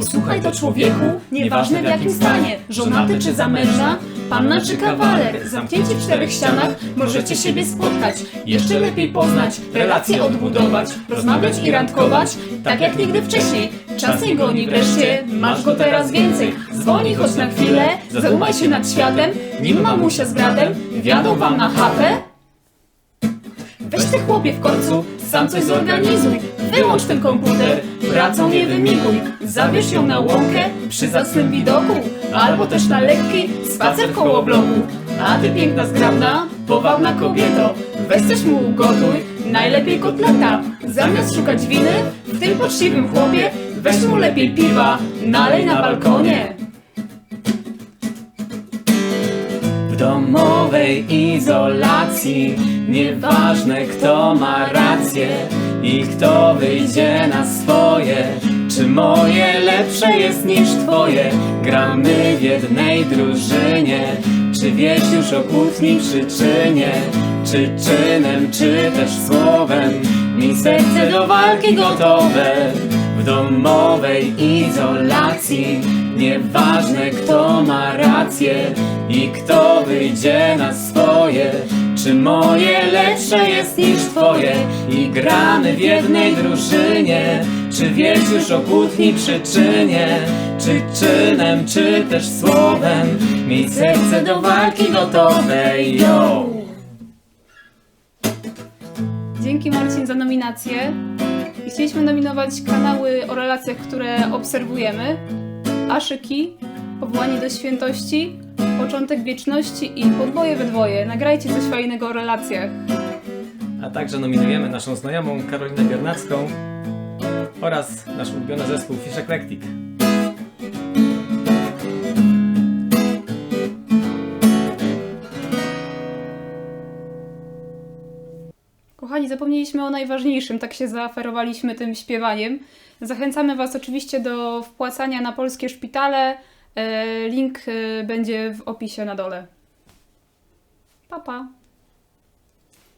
Posłuchaj to człowieku, nieważne w jakim stanie, żonaty czy zamężna, panna czy kawaler, zamknięci w czterech ścianach, możecie siebie spotkać, jeszcze lepiej poznać, relacje odbudować, rozmawiać i randkować, tak jak nigdy wcześniej. Czas nie goni wreszcie, masz go teraz więcej. Dzwoni choć na chwilę, zadumaj się nad światem, nim mamusia z bratem wjadą wam na chatę. Weź ty chłopie w końcu, sam coś zorganizuj. Wyłącz ten komputer, pracą nie wymiguj Zabierz ją na łąkę przy zacnym widoku Albo też na lekki spacer koło bloku. A ty piękna, zgrabna, powabna kobieto Weź coś mu ugotuj, najlepiej kotleta. Zamiast szukać winy w tym poczciwym chłopie Weź mu lepiej piwa, nalej na balkonie. W domowej izolacji Nieważne kto ma rację I kto wyjdzie na swoje? Czy moje lepsze jest niż twoje? Gramy w jednej drużynie. Czy wiesz już o kłótni przyczynie? Czy czynem, czy też słowem? Mi serce do walki gotowe. W domowej izolacji. Nieważne kto ma rację. I kto wyjdzie na swoje Czy moje lepsze jest niż twoje? I gramy w jednej drużynie. Czy wiesz już o kłótni przyczynie? Czy czynem, czy też słowem? Miej serce do walki gotowe, yo! Dzięki Marcin za nominację. Chcieliśmy nominować kanały o relacjach, które obserwujemy. Aszyki, Powołanie do świętości, Początek wieczności i Podwoje we dwoje. Nagrajcie coś fajnego o relacjach. A także nominujemy naszą znajomą Karolinę Biernacką oraz nasz ulubiony zespół Fish Eclectic. Kochani, zapomnieliśmy o najważniejszym, tak się zaaferowaliśmy tym śpiewaniem. Zachęcamy Was oczywiście do wpłacania na polskie szpitale. E, Link e, będzie w opisie na dole. Pa, pa.